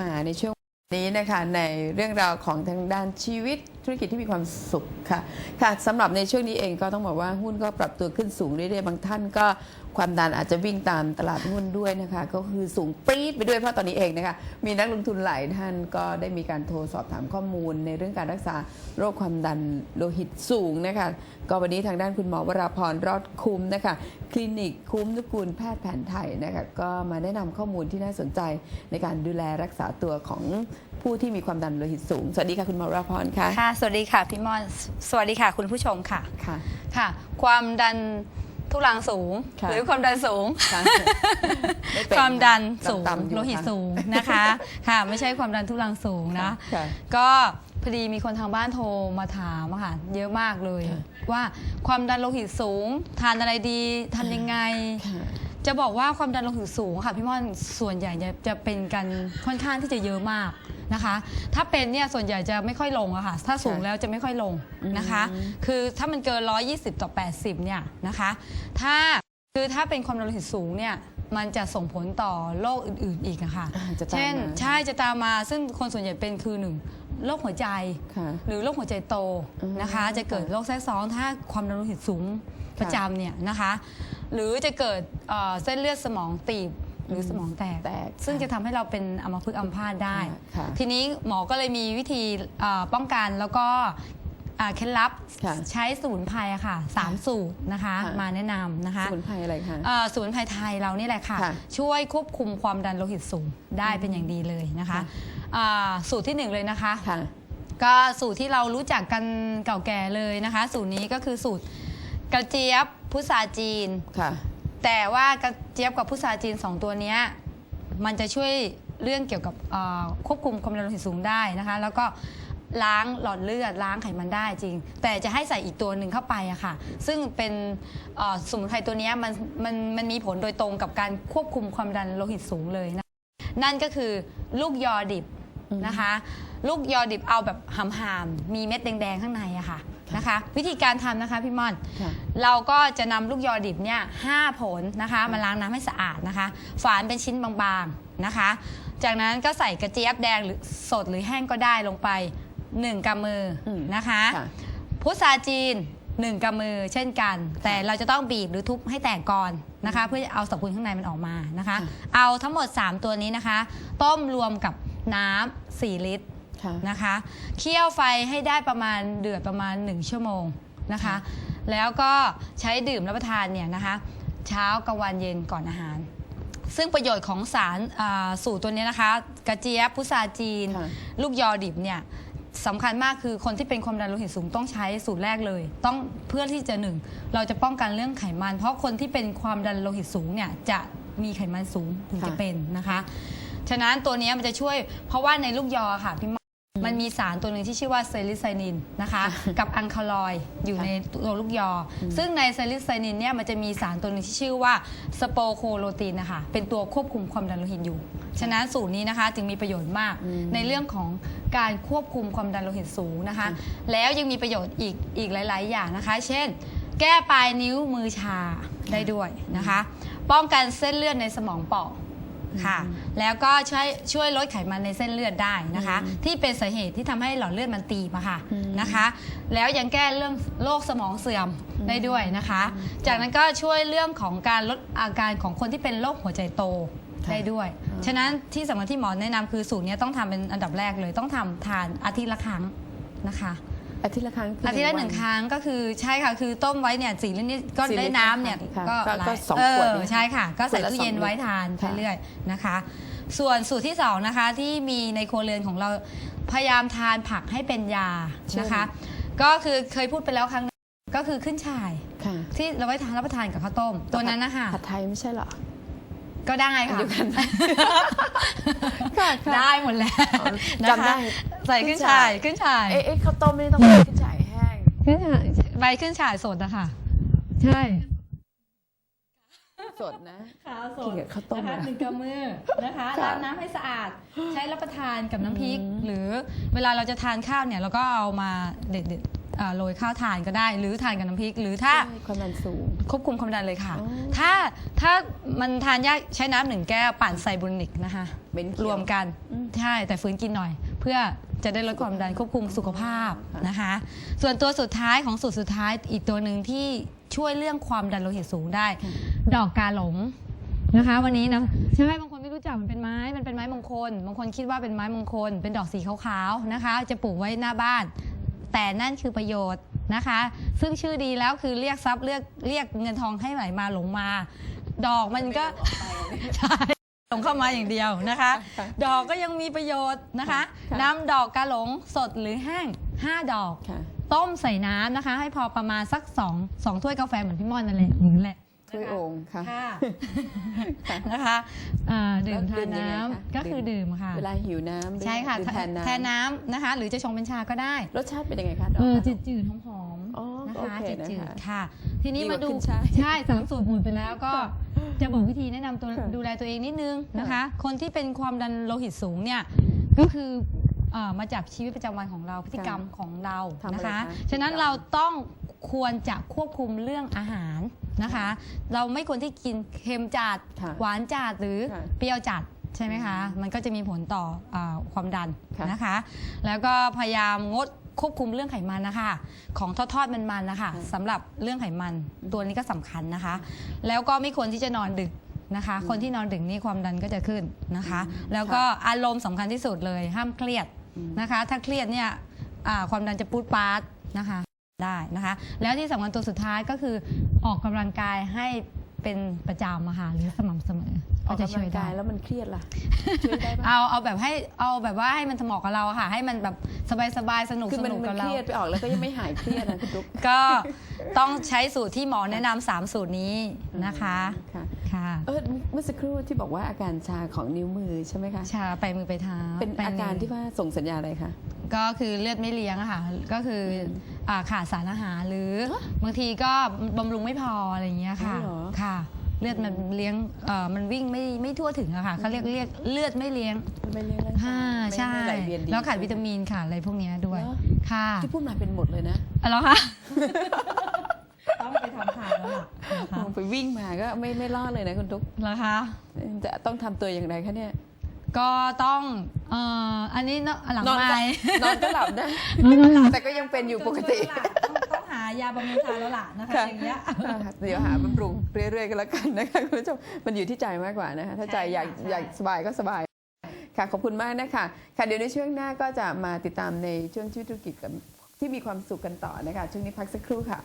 มาในช่วงนี้นะคะในเรื่องราวของทางด้านชีวิต ธุรกิจที่มีความสุขค่ะค่ะสำหรับในช่วงนี้เองก็ต้องบอกว่าหุ้นก็ปรับตัวขึ้นสูงเรื่อยๆบางท่านก็ความดันอาจจะวิ่งตามตลาดหุ้นด้วยนะคะ ก็คือสูงปรี๊ดไปด้วยเพราะตอนนี้เองนะคะมีนักลงทุนหลายท่านก็ได้มีการโทรสอบถามข้อมูล ในเรื่องการรักษาโรคความดันโลหิตสูงนะคะ ก็วันนี้ทางด้านคุณหมอวราพรรอดคุ้มนะคะคลินิกคุ้มนุกูลแพทย์แผนไทยนะคะก็มาแนะนำข้อมูลที่น่าสนใจในการดูแลรักษาตัวของ ผู้ที่มีความดันโลหิตสูง สวัสดีค่ะคุณหมอวราพรค่ะ ค่ะ สวัสดีค่ะพี่มอนสวัสดีค่ะคุณผู้ชมค่ะ ค่ะ ค่ะ ความดันทุลังสูง ค่ะหรือความดันสูง ค่ะไม่เป็นความดันสูงต่ำๆอยู่โลหิตค่ะสูงนะคะ ค่ะ ไม่ใช่ความดันทุลังสูงนะ ค่ะ ก็พอดีมีคนทางบ้านโทรมาถามอะค่ะเยอะมากเลย ค่ะ ว่าความดันโลหิตสูง ทานอะไรดีทานยังไง ค่ะ จะบอกว่าความดันโลหิตสูงค่ะพี่ม่อนส่วนใหญ่จะจะเป็นกันค่อนข้างที่จะเยอะมากนะคะ ถ้าเป็นเนี่ยส่วนใหญ่จะไม่ค่อยลงอะค่ะ ถ้าสูงค่ะแล้วจะไม่ค่อยลงนะคะอืมคือถ้ามันเกิน 120 ต่อ 80 เนี่ยนะคะ ถ้าคือถ้าเป็นความดันโลหิตสูงเนี่ยมันจะส่งผลต่อโรคอื่น ๆ อีกอะค่ะอ่าจะตามเช่นมาใช่จะตามมาซึ่งคนส่วนใหญ่เป็นคือหนึ่งโรคหัวใจค่ะหรือโรคหัวใจโตอืมนะคะ จะเกิดค่ะโรคแทรกซ้อนถ้าความดันโลหิตสูงประจำเนี่ยนะคะ หรือจะเกิดเอ่อเส้นเลือดสมองตีบหรือสมองแตก แตกซึ่งจะทำให้เราเป็นอัมพฤกษ์อัมพาตได้ ค่ะทีนี้หมอก็เลยมีวิธีเอ่อป้องกันแล้วก็อ่าเคล็ดลับค่ะใช้สมุนไพรอะค่ะสามสูตรนะคะ ค่ะ มาแนะนำนะคะ สมุนไพรอะไรคะ เอ่อสมุนไพรไทยเรานี่แหละค่ะ ค่ะช่วยควบคุมความดันโลหิตสูงได้เป็นอย่างดีเลยนะคะค่ะ อ่าสูตรที่หนึ่งเลยนะคะ ค่ะ ก็สูตรที่เรารู้จักกันเก่าแก่เลยนะคะ สูตรนี้ก็คือสูตรกระเจี๊ยบ พุทราจีน ค่ะ แต่ว่ากระเจี๊ยบกับพุทราจีน 2 ตัวเนี้ยมันจะช่วยเรื่องเกี่ยวกับเอ่อควบคุมความดันโลหิตสูงได้นะคะ แล้วก็ล้างหลอดเลือดล้างไขมันได้จริง แต่จะให้ใส่อีกตัวหนึ่งเข้าไปอะค่ะ ซึ่งเป็นเอ่อสมุนไพรตัวเนี้ยมันมันมันมีผลโดยตรงกับการควบคุมความดันโลหิตสูงเลยนะนั่นก็คือลูกยอดิบนะคะ ลูกยอดิบเอาแบบหำๆมีเม็ดแดงๆข้างในอะค่ะ นะคะ วิธีการทำนะคะพี่ม่อน ค่ะเราก็จะนำลูกยอดิบเนี่ยห้าผลนะคะมาล้างน้ำให้สะอาดนะคะ ฝานเป็นชิ้นบางๆนะคะ จากนั้นก็ใส่กระเจี๊ยบแดงหรือสดหรือแห้งก็ได้ลงไป 1กำมืออม นะคะ ค่ะ พุทราจีน1กำมือเช่นกัน แต่เราจะต้องบีบหรือทุบให้แตกก่อนนะคะ เพื่อจะเอาสรรพคุณข้างในมันออกมานะคะ ค่ะ เอาทั้งหมด 3 ตัวนี้นะคะ ต้มรวมกับน้ำ4ลิตร ค่ะ นะคะเคี่ยวไฟให้ได้ประมาณเดือดประมาณ 1 ชั่วโมงนะคะ แล้วก็ใช้ดื่มรับประทานเนี่ยนะคะ เช้ากลางวันเย็นก่อนอาหาร ซึ่งประโยชน์ของสารอ่าสูตรตัวนี้นะคะ กระเจี๊ยบพุทราจีน ค่ะ ลูกยอดิบเนี่ยสำคัญมากคือคนที่เป็นความดันโลหิตสูงต้องใช้สูตรแรกเลย ต้องเพื่อที่จะหนึ่งเราจะป้องกันเรื่องไขมัน เพราะคนที่เป็นความดันโลหิตสูงเนี่ยจะมีไขมันสูงถึงจะค่ะเป็นนะคะ ฉะนั้นตัวเนี้ยมันจะช่วยเพราะว่าในลูกยอค่ะพี่ มันมีสารตัวหนึ่งที่ชื่อว่าเซลิไซนินนะคะ กับอังคาลอยด์อยู่ค่ะในตัวลูกยออซึ่งในเซลิไซนินเนี่ยมันจะมีสารตัวหนึงที่ชื่อว่าสโปโคโลตีนนะคะเป็นตัวควบคุมความดันโลหิตอยู่ ฉะนั้นสูตรนี้นะคะจึงมีประโยชน์มากอืมในเรื่องของการควบคุมความดันโลหิตสูงนะคะค่ะแล้วยังมีประโยชน์อีกอีกหลาย ๆ อย่างนะคะ เช่น แก้ปลายนิ้วมือชาได้ด้วยนะคะ ป้องกันเส้นเลือดในสมองเปราะ ค่ะ แล้วก็ช่วยช่วยลดไขมันในเส้นเลือดได้นะคะอืมที่เป็นสาเหตุที่ทำให้หลอดเลือดมันตีบอะค่ะอืมนะคะ แล้วยังแก้เรื่องโรคสมองเสื่อมได้ด้วยนะคะ จากนั้นก็ช่วยเรื่องของการลดอาการของคนที่เป็นโรคหัวใจโตค่ะได้ด้วยอ่าฉะนั้นที่สำคัญที่หมอแนะนำคือสูตรเนี้ยต้องทำเป็นอันดับแรกเลยต้องทำทานอาทิตย์ละครั้งนะคะ อาทิตย์ละครั้งคือาทิตย์ละหนึ่งวัครั้งก็คือใช่ค่ะคือต้มไว้เนี่ยสี่ลิตรนี่ก็สี่ลิได้ตรน้ำเนี่ยค่ะก็ก็หลายก็สองเอขวดอเนี่ยใช่ค่ะ ก็ใส่ขวดละตู้เย็นสองลิตรไว้ทานค่ะ เรื่อยๆนะคะ ส่วนสูตรที่สองนะคะที่มีในครัวเรือนของเราพยายามทานผักให้เป็นยานะคะ ก็คือเคยพูดไปแล้วครั้งหนึ่งก็คือขึ้นฉ่าย ค่ะที่เราไว้ทานรับประทานกับข้าวต้ม ตัวนั้นนะคะผัดไทยไม่ใช่เหรอ ก็ได้ค่ะเดียวกันค่ะค่ะได้หมดแล้วอ๋อนะจำได้คะใส่ขึ้นฉ่ายขึ้นฉ่ายเอ๊ะเอ๊ะข้าวต้มไม่ได้ต้องเป็นขึ้นฉ่ายแห้งขึ้นฉ่ายใบขึ้นฉ่ายสดนะคะใช่สดนะขาวสกิดนกับข้าวต้มนะคะนะหนึ่งกำมือนะคะค่ะล้างน้ำให้สะอาด ใช้รับประทานกับน้ำพริกอืมหรือเวลาเราจะทานข้าวเนี่ยเราก็เอามาเด็ดเด็ดอ่าโรยข้าวทานก็ได้ หรือทานกับน้ำพริก หรือถ้าใช่ความดันสูง ควบคุมความดันเลยค่ะอ๋อถ้าถ้า มันทานยากใช้น้ำหนึ่งแก้วปั่นไซบูริกนะคะเป็นเขียวรวมกันอืม ใช่แต่ฟื้นกินหน่อย เพื่อจะได้ลดความดันควบคุมสุขภาพค่ะนะคะ ส่วนตัวสุดท้ายของสูตรสุดท้ายอีกตัวหนึ่งที่ช่วยเรื่องความดันโลหิตสูงได้ ดอกกาหลงนะคะ วันนี้นะใช่ไหมบางคนไม่รู้จักมันเป็นไม้มันเป็นไม้มงคลบางคนคิดว่าเป็นไม้มงคล เป็นดอกสีขาวๆนะคะ จะปลูกไว้หน้าบ้าน แต่นั่นคือประโยชน์นะคะ ซึ่งชื่อดีแล้วคือเรียกทรัพย์เรียกเรียกเงินทองให้ไหลมาหลงมา ดอกมันก็ใช่หลงเข้ามาอย่างเดียวนะคะ ดอกก็ยังมีประโยชน์นะคะนำดอกกาหลงสดหรือแห้ง 5 ดอก ต้มใส่น้ำนะคะ ให้พอประมาณสัก2 2ถ้วยกาแฟเหมือนพี่ม่อนนั่นแหละอย่างนั้นแหละถ้วยโองค่ะค่ะนะคะดื่มแล้วดื่ทานน้ำก็คือดื่มค่ะ เวลาหิวน้ำใช่ค่ะแทนน้ำแทนน้ำนะคะ หรือจะชงเป็นชาก็ได้ รสชาติเป็นยังไงคะดอกเออจืดจืดๆหอมๆนะคะจืดจืดคะๆค่ะ ทีนี้มาดูใช่สามสูตรหมดไปแล้วก็ จะบอกวิธีแนะนำตัวค่ะดูแลตัวเองนิดนึงนะคะค่ะคนที่เป็นความดันโลหิตสูงเนี่ยก็คือเอ่อมาจากชีวิตประจำวันของเราพฤติกรรมของเราทำอะไรนะคะ คะฉะนั้นเราต้องควรจะควบคุมเรื่องอาหารนะคะ เราไม่ควรที่กินเค็มจัดค่ะหวานจัดหรือค่ะเปรี้ยวจัดใช่ไหมคะ มันก็จะมีผลต่ออาความดันค่ะ นะคะ แล้วก็พยายามงด ควบคุมเรื่องไขมันนะคะ ของทอดทอดมันมันๆนะคะสำหรับเรื่องไขมันตัวนี้ก็สำคัญนะคะ แล้วก็ไม่ควรที่จะนอนดึกนะคะ คนที่นอนดึกนี่ความดันก็จะขึ้นนะคะ แล้วก็อารมณ์สำคัญที่สุดเลยห้ามเครียดอืมนะคะ ถ้าเครียดเนี่ยอ่าความดันจะปูดปาดนะคะได้นะคะ แล้วที่สำคัญตัวสุดท้ายก็คือออกกำลังกายให้เป็นประจำอะค่ะหรือสม่ำเสมอ ออกก็จะกำช่ลัวยงได้กายแล้วมันเครียดล่ะช่วยได้ปะเอาเอาแบบให้เอาแบบว่าให้มันเหมาะกับเราอะค่ะ ให้มันแบบสบายๆสนุกคือสมันนุกมักับนเคเรา รียดไปออกแล้วก็ยังไม่หายเครียดนะคุณตุ๊กก็ต้องใช้สูตรที่หมอแนะนำสามสูตรนี้นะคะค่ะค่ะ เออเมื่อสักครู่ที่บอกว่าอาการชาของนิ้วมือใช่ไหมคะชาไปมือไปเท้าเป็นไปอาการมืที่ว่าส่งสัญญาณอะไรคะ ก็คือเลือดไม่เลี้ยงอะค่ะ ก็คืออ่าขาดสารอาหารหรือบางทีก็บำรุงไม่พออะไรอย่างเงี้ยค่ะ อ๋อเหรอ ค่ะ เลือดมันเลี้ยงเอ่อมันวิ่งไม่ไม่ทั่วถึงอะค่ะเขาเรียกเรียกเลือดไม่เลี้ยงมันไม่เลี้ยงร่างค่ะกายใช่ไม่ไม่ไหลเวียนดีแล้วขาดวิตามินค่ะอะไรพวกเนี้ยด้วย เหรอค่ะที่พูดมาเป็นหมดเลยนะอะไรคะ ต้องไปทำข่าวแล้วล่ะนะคะไปวิ่งมาก็ไม่ไม่รอดเลยนะคุณตุ๊กเหรอคะ จะต้องทำตัวอย่างไรคะเนี่ยก็ต้องเอ่ออันนี้เนอะหลังนอนไมก็นอนก็หลับนะ นอนหลับ แต่ก็ยังเป็นอยู่ปกติต้องต้องหายาบำรุงทานแล้วล่ะนะคะค่ะอย่างเงี้ย เดี๋ยวหาบำรุงเรื่อยๆกันแล้วกันนะคะคุณผู้ชมมันอยู่ที่ใจมากกว่านะคะถ้าใจใช่ค่ะอยากใช่อยากสบายก็สบายค่ะขอบคุณมากนะคะค่ะเดี๋ยวในช่วงหน้าก็จะมาติดตามในช่วงชีวิตธุรกิจกับที่มีความสุขกันต่อนะคะช่วงนี้พักสักครู่ค่ะ